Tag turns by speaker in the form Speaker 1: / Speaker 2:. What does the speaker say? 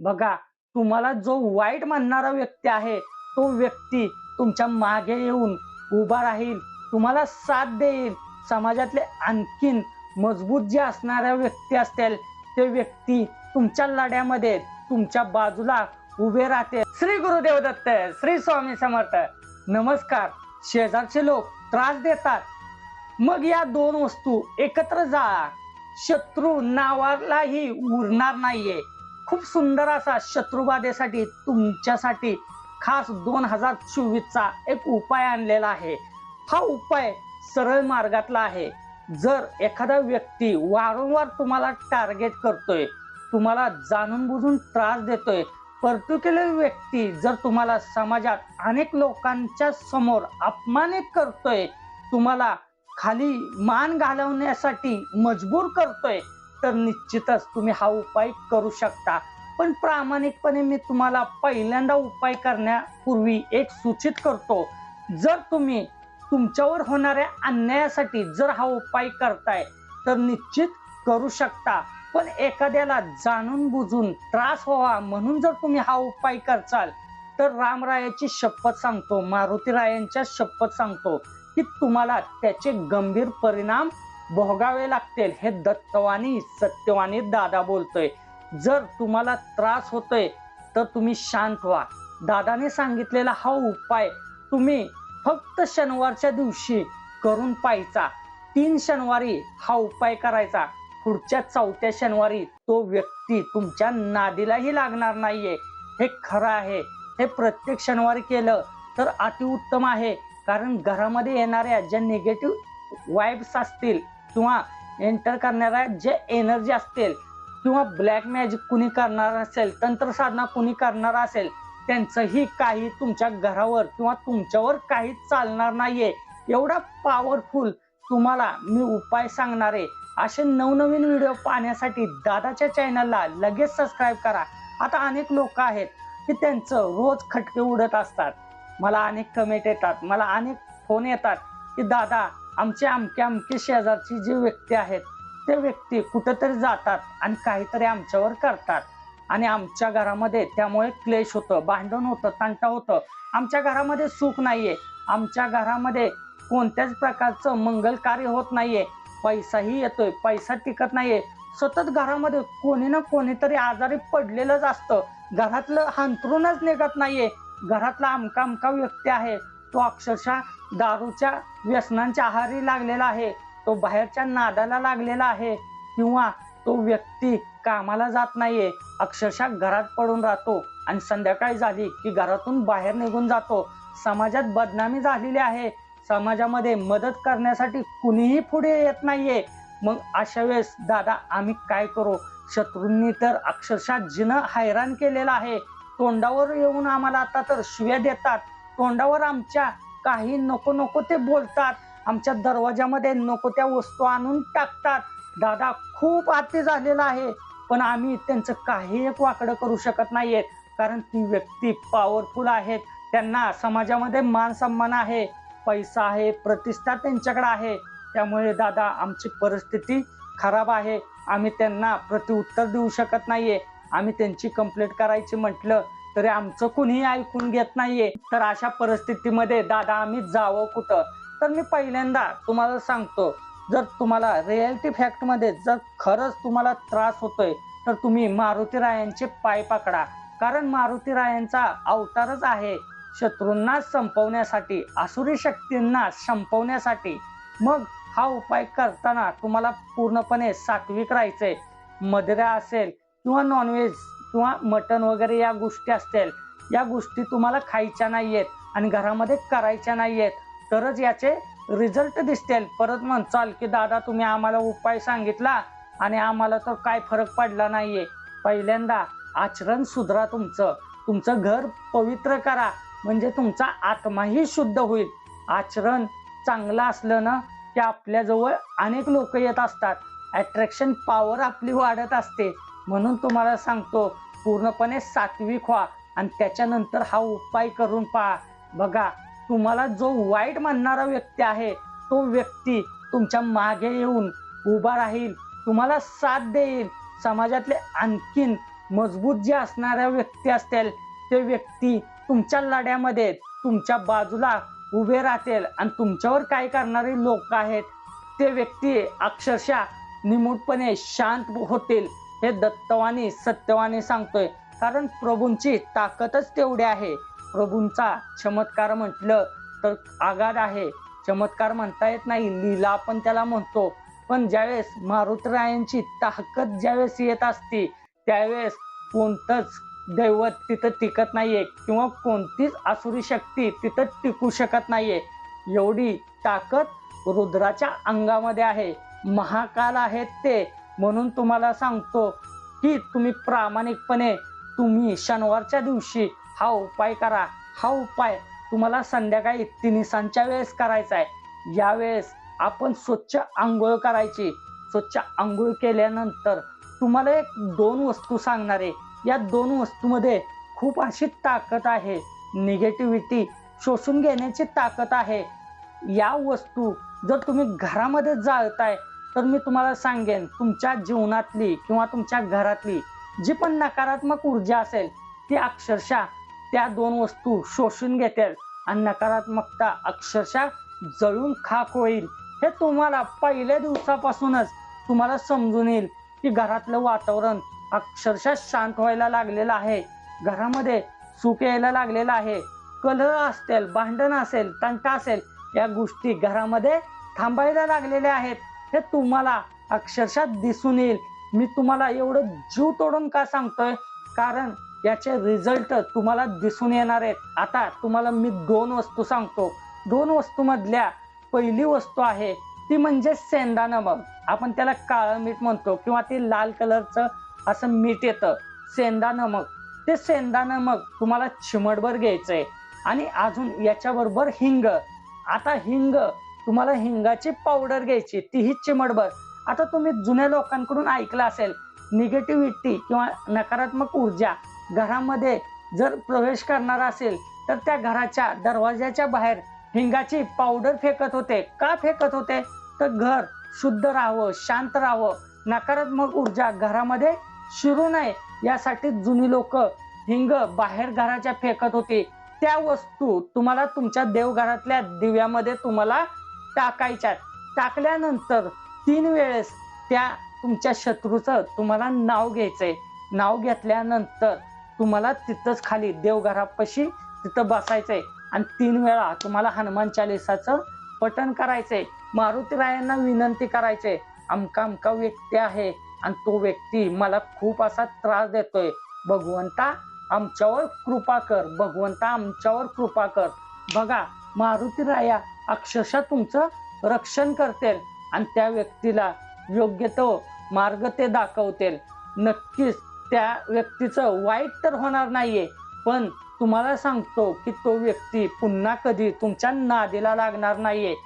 Speaker 1: बघा तुम्हाला जो वाईट म्हणणारा व्यक्ती आहे तो व्यक्ती तुमच्या मागे येऊन उभा राहील तुम्हाला साथ देईल. समाजातले आणखीन मजबूत जे असणाऱ्या व्यक्ती असतील ते व्यक्ती तुमच्या लढ्यामध्ये तुमच्या बाजूला उभे राहते श्री गुरुदेव दत्त श्री स्वामी समर्थ नमस्कार. शेजारचे लोक त्रास देतात. मग या दोन वस्तू एकत्र जा. शत्रू नावालाही उरणार नाहीये. खूप सुंदर असा शत्रुबाधेसाठी तुमच्यासाठी खास दोन हजार चोवीसचा एक उपाय आणलेला आहे. हा उपाय सरळ मार्गातला आहे. जर एखादा व्यक्ती वारंवार तुम्हाला टार्गेट करतोय तुम्हाला जाणून बुजून त्रास देतोय पर्टिक्युलर व्यक्ती जर तुम्हाला समाजात अनेक लोकांच्या समोर अपमानित करतोय तुम्हाला खाली मान घालवण्यासाठी मजबूर करतोय तर निश्चितच तुम्ही हा उपाय करू शकता. पण प्रामाणिकपणे मी तुम्हाला पहिल्यांदा उपाय करण्यापूर्वी एक सूचित करतो. जर तुम्ही तुमच्यावर होणाऱ्या अन्यायासाठी जर हा उपाय करताय तर निश्चित करू शकता. पण एखाद्याला जाणून बुजून त्रास व्हावा म्हणून जर तुम्ही हा उपाय करचाल तर रामरायाची शपथ सांगतो मारुती रायांच्या शपथ सांगतो की तुम्हाला त्याचे गंभीर परिणाम भोगावे लागतील. हे दत्तवाणी सत्यवाणी दादा बोलतोय. जर तुम्हाला त्रास होतोय तर तुम्ही शांत व्हा. दादाने सांगितलेला हा उपाय तुम्ही फक्त शनिवारच्या दिवशी करून पाहायचा. तीन शनिवारी हा उपाय करायचा. पुढच्या चौथ्या शनिवारी तो व्यक्ती तुमच्या नादीलाही लागणार नाहीये. हे खरं आहे. हे प्रत्येक शनिवारी केलं तर अतिउत्तम आहे. कारण घरामध्ये येणाऱ्या ज्या निगेटिव्ह वाईब्स असतील किंवा एंटर करणाऱ्या जे एनर्जी असतील किंवा ब्लॅक मॅजिक कुणी करणार असेल तंत्रसाधना कुणी करणार असेल त्यांचंही काही तुमच्या घरावर किंवा तुमच्यावर काही चालणार नाहीये. एवढा पॉवरफुल तुम्हाला मी उपाय सांगणार आहे. असे नवनवीन व्हिडिओ पाहण्यासाठी दादाच्या चॅनलला लगेच सबस्क्राईब करा. आता अनेक लोक आहेत की त्यांचं रोज खटके उडत असतात. मला अनेक कमेंट येतात मला अनेक फोन येतात की दादा आमचे अमके अमके शेजारची जी व्यक्ती आहेत ते व्यक्ती कुठंतरी जातात आणि काहीतरी आमच्यावर करतात. आणि आमच्या घरामध्ये त्यामुळे क्लेश होतं भांडण होतं तंटा होतं. आमच्या घरामध्ये सुख नाहीये. आमच्या घरामध्ये कोणत्याच प्रकारचं मंगल कार्य होत नाहीये. पैसाही येतोय पैसा टिकत नाहीये. सतत घरामध्ये कोणी ना कोणीतरी आजारी पडलेलंच असतं. घरातलं हंतरूनच निघत नाहीये. घरातला अमका अमका व्यक्ती आहे. तो अक्षरशः दारूच्या व्यसनांच्या आहारी लागलेला आहे. तो बाहेरच्या नादाला लागलेला आहे किंवा तो व्यक्ती कामाला जात नाहीये. अक्षरशः घरात पडून राहतो आणि संध्याकाळी झाली की घरातून बाहेर निघून जातो. समाजात बदनामी झालेली आहे. समाजामध्ये मदत करण्यासाठी कुणीही पुढे येत नाहीये. मग अशा वेळेस दादा आम्ही काय करू? शत्रूंनी तर अक्षरशः जिनं हैराण केलेलं आहे. तोंडावर येऊन आम्हाला आता तर शिव्या देतात. तोंडावर आमच्या काही नको नको ते बोलतात. आमच्या दरवाजामध्ये नको त्या वस्तू आणून टाकतात. दादा खूप आती झालेला आहे. पण आम्ही त्यांचं काही एक वाकडं करू शकत नाहीयेत. कारण ती व्यक्ती पॉवरफुल आहेत. त्यांना समाजामध्ये मान सन्मान आहे. पैसा आहे प्रतिष्ठा त्यांच्याकडे आहे. त्यामुळे दादा आमची परिस्थिती खराब आहे. आम्ही त्यांना प्रतिउत्तर देऊ शकत नाहीये. आम्ही त्यांची कंप्लेंट करायची म्हटलं तरी आमचं कुणीही ऐकून घेत नाहीये. तर अशा परिस्थितीमध्ये दादा आम्ही जावं कुठं? तर मी पहिल्यांदा तुम्हाला सांगतो जर तुम्हाला रिॲलिटी फॅक्टमध्ये जर खरंच तुम्हाला त्रास होतोय तर तुम्ही मारुती रायांचे पाय पकडा. कारण मारुती रायांचा अवतारच आहे शत्रूंना संपवण्यासाठी असुरी शक्तींना संपवण्यासाठी. मग हा उपाय करताना तुम्हाला पूर्णपणे सात्विक राहायचंय. मदिरा असेल किंवा नॉनव्हेज किंवा मटन वगैरे या गोष्टी असतील या गोष्टी तुम्हाला खायच्या नाही आहेत आणि घरामध्ये करायच्या नाही आहेत तरच याचे रिझल्ट दिसतील. परत म्हणचाल की दादा तुम्ही आम्हाला उपाय सांगितला आणि आम्हाला तर काय फरक पडला नाहीये. पहिल्यांदा आचरण सुधरा तुमचं. तुमचं घर पवित्र करा. म्हणजे तुमचा आत्माही शुद्ध होईल. आचरण चांगलं असलं ना की आपल्याजवळ अनेक लोक येत असतात. अट्रॅक्शन पॉवर आपली वाढत असते. म्हणून तुम्हाला सांगतो पूर्णपणे सात्विक व्हा आणि त्याच्यानंतर हा उपाय करून पहा. बघा तुम्हाला जो वाईट मानणारा व्यक्ती आहे तो व्यक्ती तुमच्या मागे येऊन उभा राहील तुम्हाला साथ देईल. समाजातले आणखीन मजबूत जे असणाऱ्या व्यक्ती असतील ते व्यक्ती तुमच्या लढ्यामध्ये तुमच्या बाजूला उभे राहतील आणि तुमच्यावर काय करणारे लोक आहेत ते व्यक्ती अक्षरशः निमूटपणे शांत होतील. हे दत्तवाणी सत्यवाणी सांगतोय. कारण प्रभूंची ताकदच तेवढी आहे. प्रभूंचा चमत्कार म्हटलं तर आगाध आहे. चमत्कार म्हणता येत नाही लीला आपण त्याला म्हणतो. पण ज्यावेळेस मारुतरायांची ताकद ज्यावेळेस येत असते त्यावेळेस कोणतंच दैवत तिथं टिकत नाहीये किंवा कोणतीच आसुरी शक्ती तिथं टिकू शकत नाहीये. एवढी ताकद रुद्राच्या अंगामध्ये आहे. महाकाल आहेत ते. म्हणून तुम्हाला सांगतो की तुम्ही प्रामाणिकपणे तुम्ही शनिवारच्या दिवशी हा उपाय करा. हा उपाय तुम्हाला संध्याकाळी तिनिसांच्या वेळेस करायचा आहे. यावेळेस आपण स्वच्छ आंघोळ करायची. स्वच्छ आंघोळ केल्यानंतर तुम्हाला एक दोन वस्तू सांगणार आहे. या दोन वस्तूमध्ये खूप अशी ताकद आहे. निगेटिव्हिटी शोषून घेण्याची ताकद आहे. या वस्तू जर तुम्ही घरामध्ये जाळताय तर मी तुम्हाला सांगेन तुमच्या जीवनातली किंवा तुमच्या घरातली जी पण नकारात्मक ऊर्जा असेल ती अक्षरशः त्या दोन वस्तू शोषून घेतील आणि नकारात्मकता अक्षरशः जळून खाक होईल. हे तुम्हाला पहिल्या दिवसापासूनच तुम्हाला समजून येईल की घरातलं वातावरण अक्षरशः शांत व्हायला लागलेलं आहे. घरामध्ये सुख यायला लागलेलं आहे. कलह असतील भांडण असेल तंटा असेल या गोष्टी घरामध्ये थांबायला लागलेल्या आहेत. हे तुम्हाला अक्षरशः दिसून येईल. मी तुम्हाला एवढं जीव तोडून का सांगतोय? कारण याचे रिझल्ट तुम्हाला दिसून येणार आहेत. आता तुम्हाला मी दोन वस्तू सांगतो. दोन वस्तूमधल्या पहिली वस्तू आहे ती म्हणजे सेंदा नमक आपण त्याला काळं मीठ म्हणतो किंवा ते लाल कलरचं असं मीठ येतं. सेंदा नमक ते सेंदा नमक तुम्हाला चिमटभर घ्यायचंय. आणि अजून याच्याबरोबर हिंग. आता हिंग तुम्हाला हिंगाची पावडर घ्यायची तीही चिमटभर. आता तुम्ही जुन्या लोकांकडून ऐकलं असेल निगेटिव्हिटी किंवा नकारात्मक ऊर्जा घरामध्ये जर प्रवेश करणार असेल तर त्या घराच्या दरवाजाच्या बाहेर हिंगाची पावडर फेकत होते. का फेकत होते? तर घर शुद्ध राहावं शांत राहावं. नकारात्मक ऊर्जा घरामध्ये शिरू नये. यासाठी जुनी लोक हिंग बाहेर घराच्या फेकत होती. त्या वस्तू तुम्हाला तुमच्या देवघरातल्या दिव्यामध्ये तुम्हाला टाकायच्यात. टाकल्यानंतर तीन वेळेस त्या तुमच्या शत्रूचं तुम्हाला नाव घ्यायचंय. नाव घेतल्यानंतर तुम्हाला तिथंच खाली देवघरापाशी तिथं बसायचंय. आणि तीन वेळा तुम्हाला हनुमान चालिसाचं पठण करायचंय. मारुतीरायांना विनंती करायचे अमका अमका व्यक्ती आहे आणि तो व्यक्ती मला खूप असा त्रास देतोय. भगवंता आमच्यावर कृपा कर. भगवंता आमच्यावर कृपा कर. बघा मारुतीराया अक्षरशः तुमचं रक्षण करतील आणि त्या व्यक्तीला योग्य तो मार्ग ते दाखवतील. नक्कीच त्या व्यक्तीचं वाईट तर होणार नाहीये पण तुम्हाला सांगतो की तो व्यक्ती पुन्हा कधी तुमच्या नादीला लागणार नाहीये.